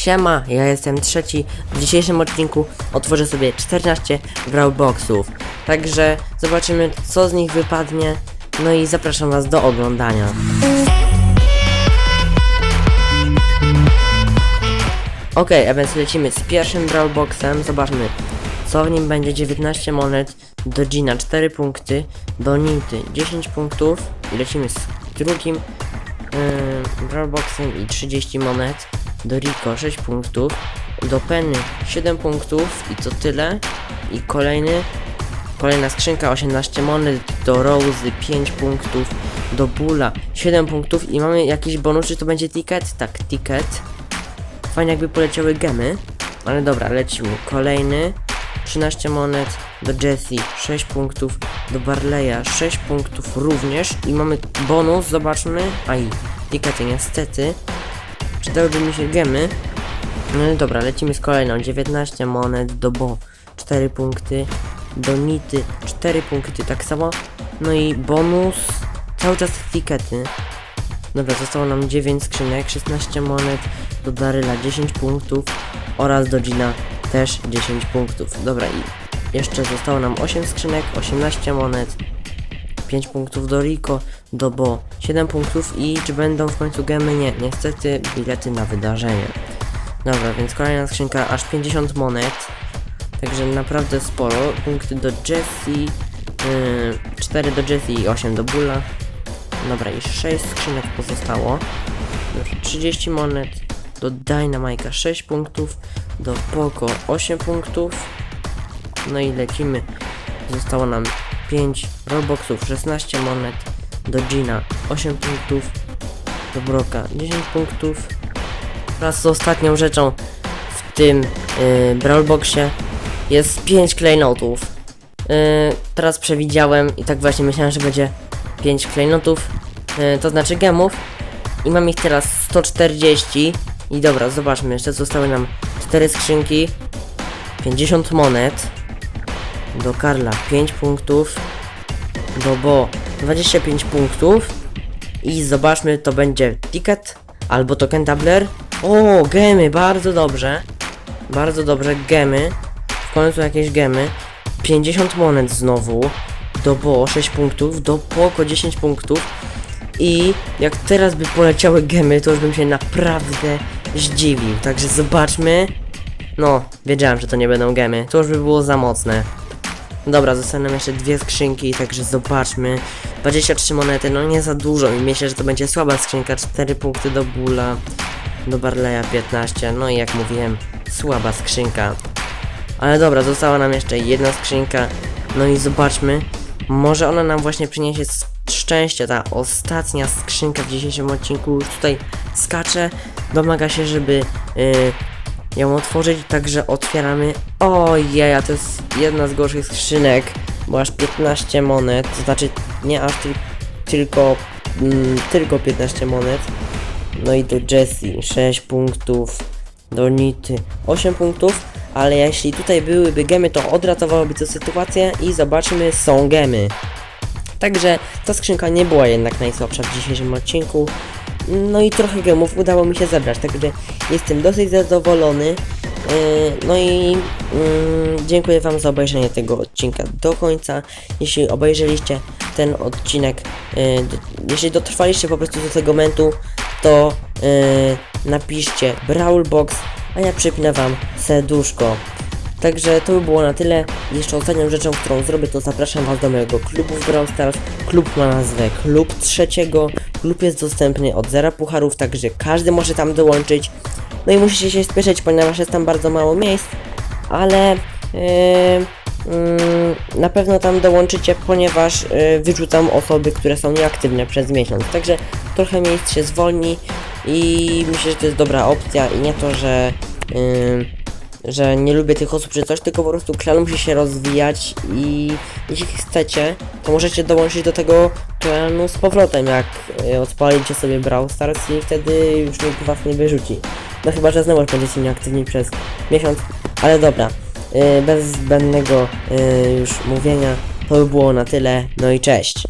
Siema, ja jestem trzeci. W dzisiejszym odcinku otworzę sobie 14 Brawlboxów. Także zobaczymy co z nich wypadnie. No i zapraszam was do oglądania. Okej, a więc lecimy z pierwszym Brawlboxem. Zobaczmy co w nim będzie 19 monet, do Gina 4 punkty, do Ninty 10 punktów i lecimy z drugim yy, Brawlboxem i 30 monet, do Rico 6 punktów, do Penny 7 punktów i to tyle i kolejny Kolejna skrzynka 18 monet, do Rose 5 punktów, do Bula 7 punktów i mamy jakiś bonus, czy to będzie ticket? Tak, ticket. Fajnie jakby poleciały gemy, ale dobra, lecimy. Kolejny 13 monet, do Jessie 6 punktów, do Barleya 6 punktów również i mamy bonus, zobaczmy. Aj, tikety niestety. Przydałyby mi się gemy. No dobra, lecimy z kolejną. 19 monet, do Bo 4 punkty, do Nity 4 punkty tak samo. No i bonus, cały czas tikety. Dobra, zostało nam 9 skrzynek, 16 monet, do Daryla 10 punktów oraz do Gina też 10 punktów. Dobra i jeszcze zostało nam 8 skrzynek, 18 monet, 5 punktów do Rico, do Bo 7 punktów i czy będą w końcu gemy? Nie, niestety bilety na wydarzenie. Dobra, więc kolejna skrzynka aż 50 monet, także naprawdę sporo. Punkty do Jessie, yy, 4 do Jessie i 8 do Bulla. Dobra, i 6 skrzynek pozostało. Dobrze, 30 monet. Do Dynamite'a 6 punktów. Do Poco 8 punktów. No i lecimy. Zostało nam 5 Roboxów, 16 monet. Do Gina 8 punktów. Do Broka 10 punktów. Wraz z ostatnią rzeczą w tym yy, Brawlboxie jest 5 klejnotów. Yy, teraz przewidziałem i tak właśnie myślałem, że będzie 5 klejnotów, yy, to znaczy gemów. I mam ich teraz 140. I dobra, zobaczmy, jeszcze zostały nam 4 skrzynki, 50 monet, do Karla 5 punktów, do Bo 25 punktów i zobaczmy, to będzie ticket albo token tabler. O, gemy, bardzo dobrze. Bardzo dobrze, gemy. W końcu jakieś gemy. 50 monet znowu. Do Bo 6 punktów, do Poko 10 punktów. I jak teraz by poleciały gemy, to już bym się naprawdę zdziwił. Także zobaczmy. No, wiedziałem, że to nie będą gemy. To już by było za mocne. Dobra, zostaną jeszcze dwie skrzynki, także zobaczmy. 23 monety, no nie za dużo i myślę, że to będzie słaba skrzynka. 4 punkty do Bula, do Barleya 15. No i jak mówiłem, słaba skrzynka. Ale dobra, została nam jeszcze jedna skrzynka. No i zobaczmy. Może ona nam właśnie przyniesie szczęście. Ta ostatnia skrzynka w dzisiejszym odcinku już tutaj skacze. Domaga się, żeby y, ją otworzyć, także otwieramy. Ojej, a to jest jedna z gorszych skrzynek, bo aż 15 monet, to znaczy nie aż ty, tylko, mm, tylko 15 monet. No i do Jessie 6 punktów, do Nity 8 punktów, ale jeśli tutaj byłyby gemy, to odratowałoby to sytuację i zobaczmy, są gemy. Także ta skrzynka nie była jednak najsłabsza w dzisiejszym odcinku. No i trochę gemów udało mi się zebrać, także jestem dosyć zadowolony. Yy, No i mm, dziękuję Wam za obejrzenie tego odcinka do końca. Jeśli obejrzeliście ten odcinek, do, jeśli dotrwaliście po prostu do tego momentu, to yy, napiszcie Brawlbox, a ja przypnę Wam serduszko. Także to by było na tyle. Jeszcze ostatnią rzeczą, którą zrobię, to zapraszam Was do mojego klubu w Brawl Stars. Klub ma nazwę Klub Trzeciego. Klub jest dostępny od zera pucharów, także każdy może tam dołączyć. No i musicie się spieszyć, ponieważ jest tam bardzo mało miejsc, ale yy, mm, na pewno tam dołączycie, ponieważ yy, wyrzucam osoby, które są nieaktywne przez miesiąc. Także trochę miejsc się zwolni i myślę, że to jest dobra opcja i nie to, że yy, że nie lubię tych osób czy coś, tylko po prostu klan musi się rozwijać i jeśli chcecie, to możecie dołączyć do tego klanu z powrotem, jak y, odpalicie sobie Brawl Stars i wtedy już nikt was nie wyrzuci. No chyba, że znowu będziecie nieaktywni przez miesiąc, ale dobra, y, bez zbędnego y, już mówienia, to by było na tyle, no i cześć.